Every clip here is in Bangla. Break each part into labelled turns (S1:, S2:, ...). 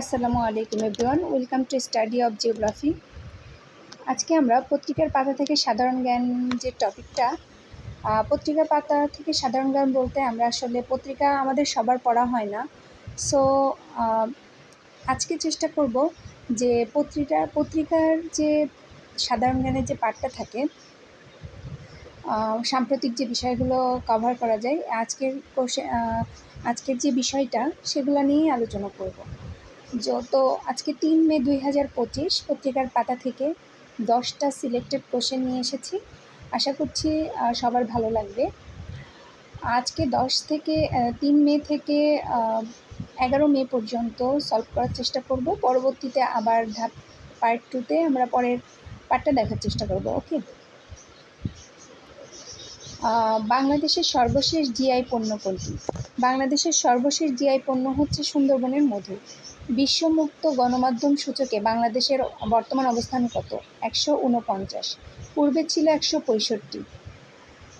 S1: আসসালামু আলাইকুম everyone, welcome to study of geography. আজকে আমরা পত্রিকার পাতা থেকে সাধারণ জ্ঞান যে টপিকটা পত্রিকার পাতা থেকে সাধারণ জ্ঞান বলতে আমরা আসলে পত্রিকা আমাদের সবার পড়া হয় না। সো আজকে চেষ্টা করব যে পত্রিকা, পত্রিকার যে সাধারণ জ্ঞানের যে পার্টটা থাকে সাম্প্রতিক যে বিষয়গুলো কভার করা যায়, আজকের কোর্সে আজকের যে বিষয়টা, সেগুলো নিয়েই আলোচনা করব। যত, আজকে তিন মে দুই হাজার পঁচিশ, পত্রিকার পাতা থেকে দশটা সিলেক্টেড কোশ্চেন নিয়ে এসেছি। আশা করছি সবার ভালো লাগবে। আজকে দশ থেকে তিন মে থেকে এগারো মে পর্যন্ত সলভ করার চেষ্টা করব। পরবর্তীতে আবার ধাপ পার্ট টুতে আমরা পরের পার্টটা দেখার চেষ্টা করব ওকে বাংলাদেশের সর্বশেষ জিআই পণ্য কোনটি? বাংলাদেশের সর্বশেষ জিআই পণ্য হচ্ছে সুন্দরবনের মধু। বিশ্বমুক্ত গণমাধ্যম সূচকে বাংলাদেশের বর্তমান অবস্থান কত? একশো উনপঞ্চাশ। পূর্বে ছিল একশো পঁয়ষট্টি।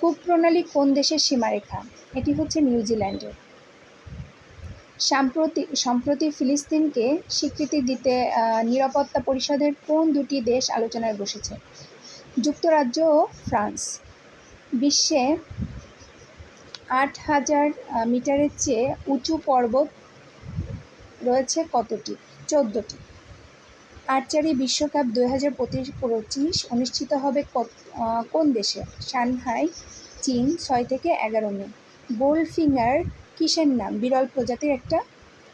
S1: কূপ প্রণালী কোন দেশের সীমারেখা? এটি হচ্ছে নিউজিল্যান্ডের সাম্প্রতি সম্প্রতি ফিলিস্তিনকে স্বীকৃতি দিতে নিরাপত্তা পরিষদের কোন দুটি দেশ আলোচনায় বসেছে? যুক্তরাজ্য ও ফ্রান্স। বিশ্বে আট হাজার মিটারের চেয়ে উঁচু পর্বত রয়েছে কতটি? চোদ্দোটি। আর্চারি বিশ্বকাপ দুই হাজার পঁচিশ অনুষ্ঠিত হবে কোন দেশে? সাংহাই, চীন, ছয় থেকে এগারো মে। গোল্ড ফিঙ্গার কিসের নাম? বিরল প্রজাতির একটা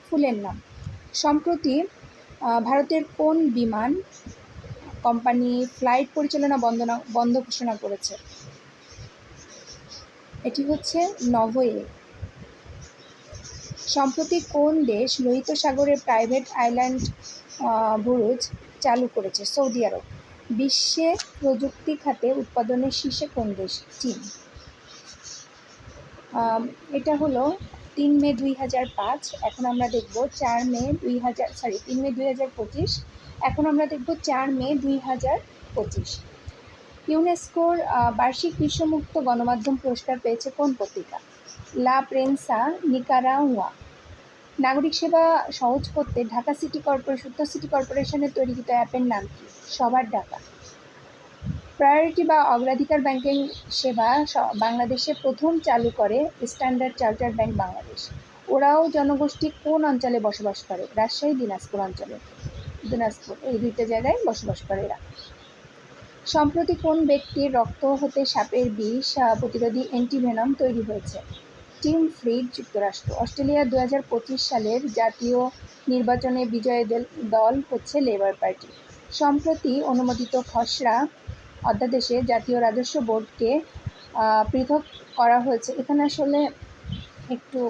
S1: ফুলের নাম। সম্প্রতি ভারতের কোন বিমান কোম্পানি ফ্লাইট পরিচালনা বন্ধ বন্ধ ঘোষণা করেছে? এটি হচ্ছে নভোয়ে। সম্প্রতি কোন দেশ লোহিত সাগরে প্রাইভেট আইল্যান্ড বুরুজ চালু করেছে? Saudi Arab. বিশ্বে প্রযুক্তি খাতে উৎপাদনের শীর্ষে কোন দেশ? চীন। এটা হলো তিন মে দুই হাজার পাঁচ, এখন আমরা দেখব চার মে দুই হাজার সরি তিন মে দুই হাজার পঁচিশ, এখন আমরা দেখব চার মে দুই হাজার পঁচিশ। ইউনেস্কোর বার্ষিক বিশ্বমুক্ত গণমাধ্যম পুরস্কার পেয়েছে কোন পত্রিকা? লা প্রেন্সা নিকারাউয়া নাগরিক সেবা সহজ করতে ঢাকা সিটি কর্পোরেশন উত্তর সিটি কর্পোরেশনের তৈরিকৃত অ্যাপের নাম কি? সবার ডাকা প্রায়োরিটি বা অগ্রাধিকার ব্যাংকিং সেবা বাংলাদেশে প্রথম চালু করে স্ট্যান্ডার্ড চার্টার ব্যাংক বাংলাদেশ। ওরাও জনগোষ্ঠী কোন অঞ্চলে বসবাস করে? রাজশাহী, দিনাজপুর অঞ্চলে। দিনাজপুর, এই দুইটা জায়গায় বসবাস করে এরা। সম্প্রতি কোন ব্যক্তির রক্ত হতে সাপের বিষ প্রতিরোধী অ্যান্টিভেনম তৈরি হয়েছে? টিম ফ্রিড যুক্তরাষ্ট্র। অস্ট্রেলিয়া দু পঁচিশ সালের জাতীয় নির্বাচনে বিজয়ী দল দল হচ্ছে লেবার পার্টি। সম্প্রতি অনুমোদিত খসড়া অধ্যাদেশে জাতীয় রাজস্ব বোর্ডকে পৃথক করা হয়েছে। এখানে আসলে একটু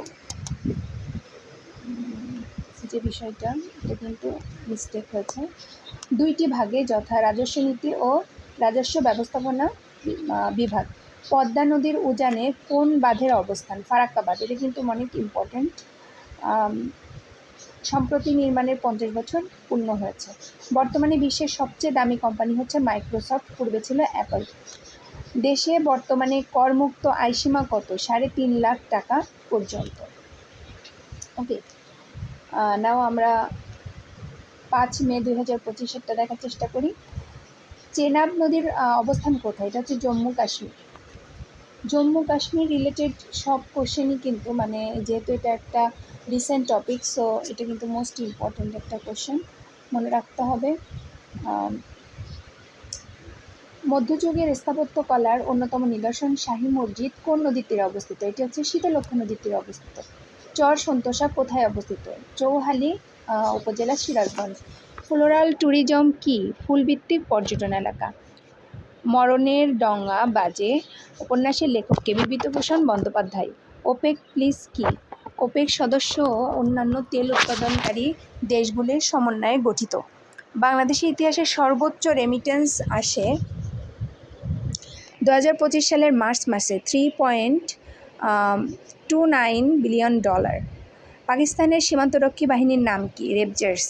S1: যে বিষয়টা, এটা কিন্তু মিস্টেক হয়েছে। দুইটি ভাগে যথা রাজস্ব নীতি ও রাজস্ব ব্যবস্থাপনা বিভাগ। পদ্মা নদীর উজানে কোন বাঁধের অবস্থান? ফারাক্কা বাঁধ। এটা কিন্তু অনেক ইম্পর্ট্যান্ট সম্প্রতি নির্মাণের পঞ্চাশ বছর পূর্ণ হয়েছে। বর্তমানে বিশ্বের সবচেয়ে দামি কোম্পানি হচ্ছে মাইক্রোসফট পূর্বে ছিল অ্যাপল দেশে বর্তমানে করমুক্ত আয়সীমা কত? সাড়ে তিন লাখ টাকা পর্যন্ত। ওকে নাও আমরা পাঁচ মে দুই হাজার পঁচিশেরটা দেখার চেষ্টা করি। চেনাব নদীর অবস্থান কোথায়? এটা হচ্ছে জম্মু কাশ্মীর। জম্মু কাশ্মীর রিলেটেড সব কোশ্চেনই কিন্তু মানে যেহেতু এটা একটা রিসেন্ট টপিক সো এটা কিন্তু মোস্ট ইম্পর্ট্যান্ট একটা কোশ্চেন মনে রাখতে হবে। মধ্যযুগের স্থাপত্য কলার অন্যতম নিদর্শন শাহী মসজিদ কোন নদীর তীরে অবস্থিত? এটি হচ্ছে শীতলক্ষ্যা নদীর তীরে অবস্থিত। চর সন্তোষা কোথায় অবস্থিত? চৌহালি উপজেলা সিরাজগঞ্জ। ফ্লোরাল ট্যুরিজম কি? ফুলভিত্তিক পর্যটন এলাকা। মরণের ডঙ্গা বাজে উপন্যাসের লেখককে বিভূতিভূষণ বন্দ্যোপাধ্যায়। ওপেক, প্লিজ, কি? ওপেক সদস্য ও অন্যান্য তেল উৎপাদনকারী দেশগুলির সমন্বয়ে গঠিত। বাংলাদেশের ইতিহাসে সর্বোচ্চ রেমিটেন্স আসে দু হাজার পঁচিশ সালের মার্চ মাসে three point two nine billion dollar পাকিস্তানের সীমান্তরক্ষী বাহিনীর নাম কি? রেবজার্স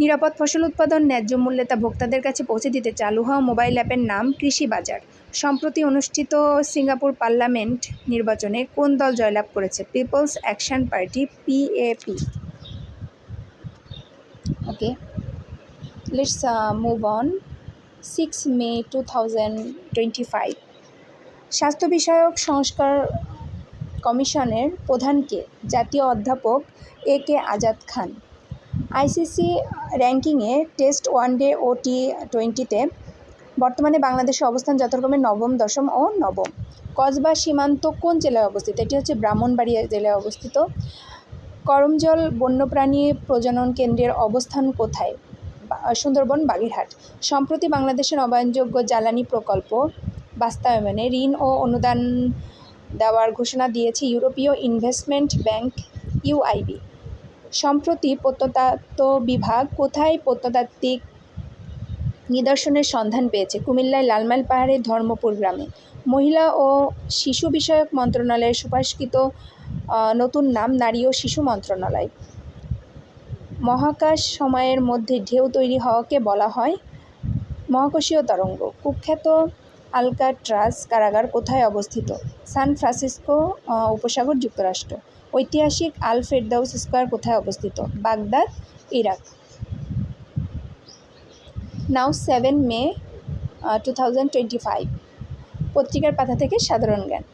S1: নিরাপদ ফসল উৎপাদন, ন্যায্য মূল্যে তা ভোক্তাদের কাছে পৌঁছে দিতে চালু হওয়া মোবাইল অ্যাপের নাম কৃষি বাজার সম্প্রতি অনুষ্ঠিত সিঙ্গাপুর পার্লামেন্ট নির্বাচনে কোন দল জয়লাভ করেছে? People's Action Party PAP okay. Let's move on six May two thousand twenty five স্বাস্থ্য বিষয়ক সংস্কার কমিশনের প্রধানকে জাতীয় অধ্যাপক A K Azad Khan ICC র্যাঙ্কিংয়ে টেস্ট ওয়ানডে ও টি টোয়েন্টিতে বর্তমানে বাংলাদেশের অবস্থান যথাক্রমে নবম, দশম ও নবম। কসবা সীমান্ত কোন জেলায় অবস্থিত? এটি হচ্ছে ব্রাহ্মণবাড়িয়া জেলায় অবস্থিত। করমজল বন্যপ্রাণী প্রজনন কেন্দ্রের অবস্থান কোথায়? সুন্দরবন, বাগেরহাট। সম্প্রতি বাংলাদেশের নবায়নযোগ্য জ্বালানি প্রকল্প বাস্তবায়নে ঋণ ও অনুদান দেওয়ার ঘোষণা দিয়েছে ইউরোপীয় ইনভেস্টমেন্ট ব্যাংক ইউআইবি। সম্প্রতি প্রত্নতত্ত্ব বিভাগ কোথায় প্রত্নতাত্ত্বিক নিদর্শনের সন্ধান পেয়েছে? কুমিল্লায় লালমাল পাহাড়ের ধর্মপুর গ্রামে। মহিলা ও শিশু বিষয়ক মন্ত্রণালয়ের সুপারিশকৃত নতুন নাম নারী ও শিশু মন্ত্রণালয়। মহাকাশ সময়ের মধ্যে ঢেউ তৈরি হওয়াকে বলা হয় মহাকাশীয় তরঙ্গ। কুখ্যাত আলকাট্রাস কারাগার কোথায় অবস্থিত? সান ফ্রান্সিসকো উপসাগর যুক্তরাষ্ট্র। ঐতিহাসিক আল ফেরদাউস স্কোয়ার কোথায় অবস্থিত? Baghdad, Iraq. Now seven May two thousand twenty five পত্রিকার পাতা থেকে সাধারণ জ্ঞান।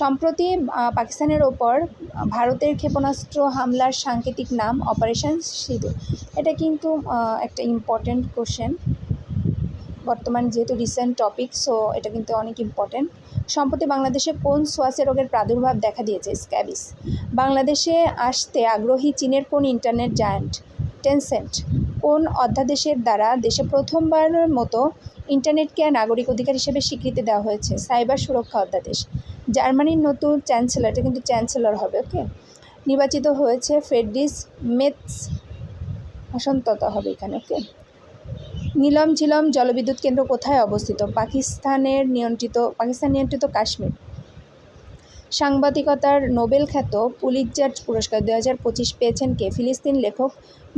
S1: সম্প্রতি পাকিস্তানের ওপর ভারতের ক্ষেপণাস্ত্র হামলার সাংকেতিক নাম অপারেশন সিঁদুর। এটা কিন্তু একটা ইম্পর্ট্যান্ট কোশ্চেন বর্তমান যেহেতু রিসেন্ট টপিক সো এটা কিন্তু অনেক ইম্পর্ট্যান্ট সম্প্রতি বাংলাদেশে কোন সোয়াসে রোগের প্রাদুর্ভাব দেখা দিয়েছে? স্ক্যাবিস। বাংলাদেশে আসতে আগ্রহী চীনের কোন ইন্টারনেট জায়ান্ট? টেনসেন্ট। কোন অধ্যাদেশের দ্বারা দেশে প্রথমবারের মতো ইন্টারনেটকে নাগরিক অধিকার হিসেবে স্বীকৃতি দেওয়া হয়েছে? সাইবার সুরক্ষা অধ্যাদেশ। জার্মানির নতুন চ্যান্সেলর, এটা কিন্তু চ্যান্সেলর হবে, ওকে? নির্বাচিত হয়েছে ফেডরিস মেথস অসন্ততা হবে এখানে, ওকে? নীলম ঝিলম জলবিদ্যুৎ কেন্দ্র কোথায় অবস্থিত? পাকিস্তানের নিয়ন্ত্রিত, পাকিস্তান নিয়ন্ত্রিত কাশ্মীর। সাংবাদিকতার নোবেল খ্যাত পুলিৎজার পুরস্কার দু হাজার পঁচিশ পেয়েছেন কে? ফিলিস্তিন লেখক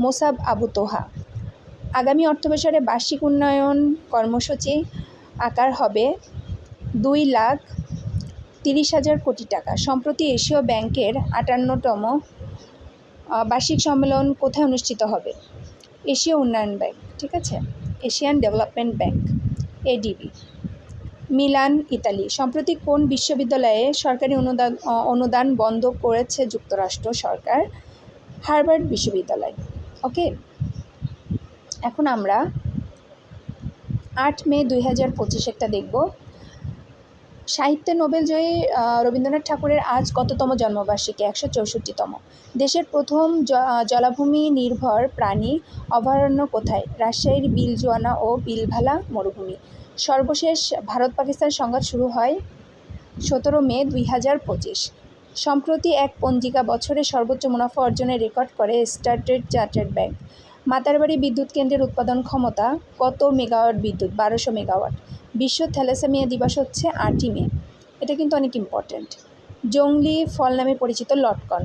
S1: মোসাব আবু তোহা। আগামী অর্থবছরে বার্ষিক উন্নয়ন কর্মসূচি আকার হবে দুই লাখ তিরিশ হাজার কোটি টাকা। সম্প্রতি এশীয় ব্যাংকের আটান্নতম বার্ষিক সম্মেলন কোথায় অনুষ্ঠিত হবে? এশীয় উন্নয়ন ব্যাংক। ঠিক আছে? Asian Development Bank, ADB. Milan, Italy. সম্প্রতি কোন বিশ্ববিদ্যালয়ে সরকারি অনুদান অনুদান বন্ধ করেছে যুক্তরাষ্ট্র সরকার? হার্ভার্ড বিশ্ববিদ্যালয়। ওকে? এখন আমরা আট মে দুই হাজার পঁচিশ একটা দেখব। সাহিত্যে নোবেল জয়ী রবীন্দ্রনাথ ঠাকুরের আজ কততম জন্মবার্ষিকী? একশো চৌষট্টিতম। দেশের প্রথম জলাভূমি নির্ভর প্রাণী অভয়ারণ্য কোথায়? রাজশাহীর বিলজুয়ানা ও বিলভালা মরুভূমি। সর্বশেষ ভারত পাকিস্তান সংঘাত শুরু হয় সতেরো মে দুই হাজার পঁচিশ। সম্প্রতি এক পঞ্জিকা বছরে সর্বোচ্চ মুনাফা অর্জনের রেকর্ড করে স্টার্টেড চার্টার্ড ব্যাংক। মাতারবাড়ি বিদ্যুৎ কেন্দ্রের উৎপাদন ক্ষমতা কত মেগাওয়াট বিদ্যুৎ? বারোশো মেগাওয়াট। বিশ্ব থ্যালাসেমিয়া দিবস হচ্ছে আটই মে। এটা কিন্তু অনেক ইম্পর্ট্যান্ট জংলি ফল নামে পরিচিত লটকন।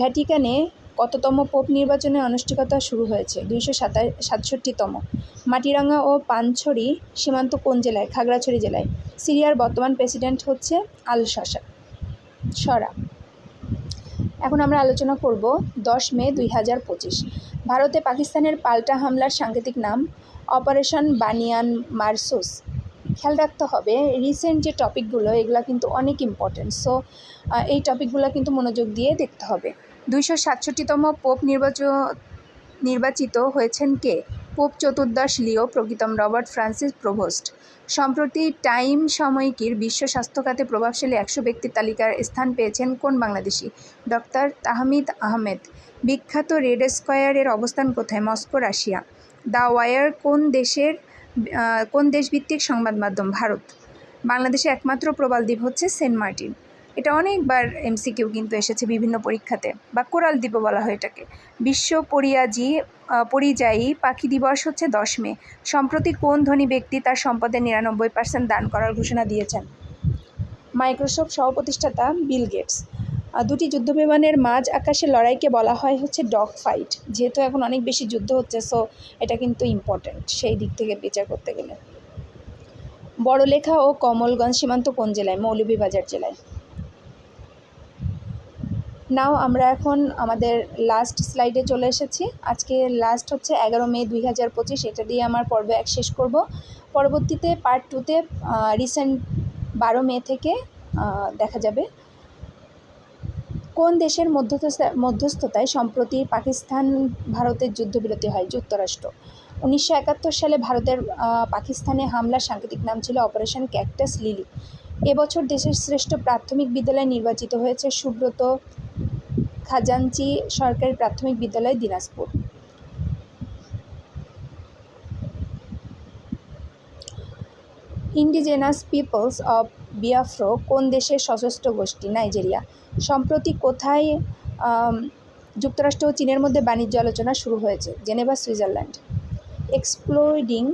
S1: ভ্যাটিকানে কততম পোপ নির্বাচনের আনুষ্ঠানিকতা শুরু হয়েছে? দুইশো সাতা সাতষট্টিতম। মাটিরাঙ্গা ও পানছড়ি সীমান্ত কোন জেলায়? খাগড়াছড়ি জেলায়। সিরিয়ার বর্তমান প্রেসিডেন্ট হচ্ছে আল শসা সরা। এখন আমরা আলোচনা করব দশ মে দুই হাজার পঁচিশ। ভারতে পাকিস্তানের পাল্টা হামলার সাংকেতিক নাম অপারেশন বানিয়ান মারসুস। খেয়াল রাখতে হবে রিসেন্ট যে টপিকগুলো, এগুলো কিন্তু অনেক ইম্পর্টেন্ট সো এই টপিকগুলো কিন্তু মনোযোগ দিয়ে দেখতে হবে। দুইশো সাতষট্টিতম পোপ নির্বাচ নির্বাচিত হয়েছেন কে? পোপ চতুর্দশ লিও প্রকৃতম রবার্ট ফ্রান্সিস প্রভোস্ট। সম্প্রতি টাইম সাময়িকীর বিশ্ব স্বাস্থ্য খাতে প্রভাবশালী একশো ব্যক্তির তালিকার স্থান পেয়েছেন কোন বাংলাদেশি? ডক্টর তাহমিদ আহমেদ। বিখ্যাত রেড স্কোয়ারের অবস্থান কোথায়? Moscow, Russia. দ্য ওয়ার কোন দেশের কোন দেশভিত্তিক সংবাদ মাধ্যম ভারত। বাংলাদেশে একমাত্র প্রবাল দ্বীপ হচ্ছে সেন্ট মার্টিন। এটা অনেকবার এমসিকিউ কিন্তু এসেছে বিভিন্ন পরীক্ষাতে, বা কোরাল দ্বীপও বলা হয় এটাকে। বিশ্ব পরিয়াজি পরিযায়ী পাখি দিবস হচ্ছে দশ মে। সম্প্রতি কোন ধনী ব্যক্তি তার সম্পদের নিরানব্বই পার্সেন্ট দান করার ঘোষণা দিয়েছেন? মাইক্রোসফট সহপ্রতিষ্ঠাতা বিল গেটস। দুটি যুদ্ধবিমানের মাঝ আকাশে লড়াইকে বলা হয় হচ্ছে ডগ ফাইট। যেহেতু এখন অনেক বেশি যুদ্ধ হচ্ছে, সো এটা কিন্তু ইম্পর্ট্যান্ট সেই দিক থেকে বিচার করতে গেলে। বড়লেখা ও কমলগঞ্জ সীমান্ত কোন জেলায়? মৌলভীবাজার জেলায়। নাও, আমরা এখন আমাদের লাস্ট স্লাইডে চলে এসেছি। আজকে লাস্ট হচ্ছে এগারো মে দুই হাজার পঁচিশ, এটা দিয়ে আমার পর্ব এক শেষ করব। পরবর্তীতে পার্ট টুতে রিসেন্ট বারো মে থেকে দেখা যাবে। কোন দেশের মধ্যস্থতা, মধ্যস্থতায় সম্প্রতি পাকিস্তান ভারতের যুদ্ধবিরতি হয়? যুক্তরাষ্ট্র। উনিশশো একাত্তর সালে ভারতের পাকিস্তানে হামলার সাংকেতিক নাম ছিল অপারেশন ক্যাকটাস লিলি। এবছর দেশের শ্রেষ্ঠ প্রাথমিক বিদ্যালয় নির্বাচিত হয়েছে সুব্রত খাজাঞ্চি সরকারি প্রাথমিক বিদ্যালয় Dinajpur. Indigenous People of Biafra কোন দেশের সশস্ত্র গোষ্ঠী? নাইজেরিয়া। সম্প্রতি কোথায় যুক্তরাষ্ট্র ও চীনের মধ্যে বাণিজ্য আলোচনা শুরু হয়েছে? Geneva, Switzerland. এক্সপ্লোরিডিং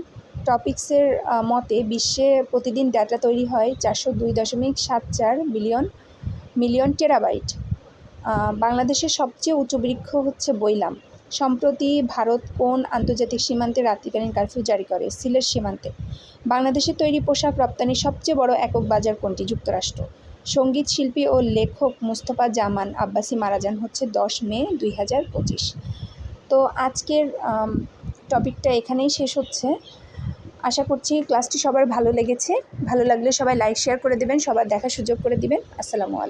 S1: টপিক্সের মতে বিশ্বে প্রতিদিন ডাটা তৈরি হয় চারশো দুই দশমিক সাত চার বিলিয়ন, মিলিয়ন টেরাবাইট বাংলাদেশের সবচেয়ে উঁচু বৃক্ষ হচ্ছে বইলাম সম্প্রতি ভারত কোন আন্তর্জাতিক সীমান্তে রাত্রিকালীন কারফিউ জারি করে? সিলেট সীমান্তে। বাংলাদেশে তৈরি পোশাক রপ্তানির সবচেয়ে বড় একক বাজার কোনটি? যুক্তরাষ্ট্র। সংগীত শিল্পী ও লেখক মুস্তফা জামান আব্বাসি মারা যান হচ্ছে দশ মে দুই হাজার পঁচিশ। তো আজকের টপিকটা এখানেই শেষ হচ্ছে। আশা করছি ক্লাসটি সবার ভালো লেগেছে। ভালো লাগলে সবাই লাইক, শেয়ার করে দেবেন, সবার দেখার সুযোগ করে দিবেন। আসসালামু আলাইকুম।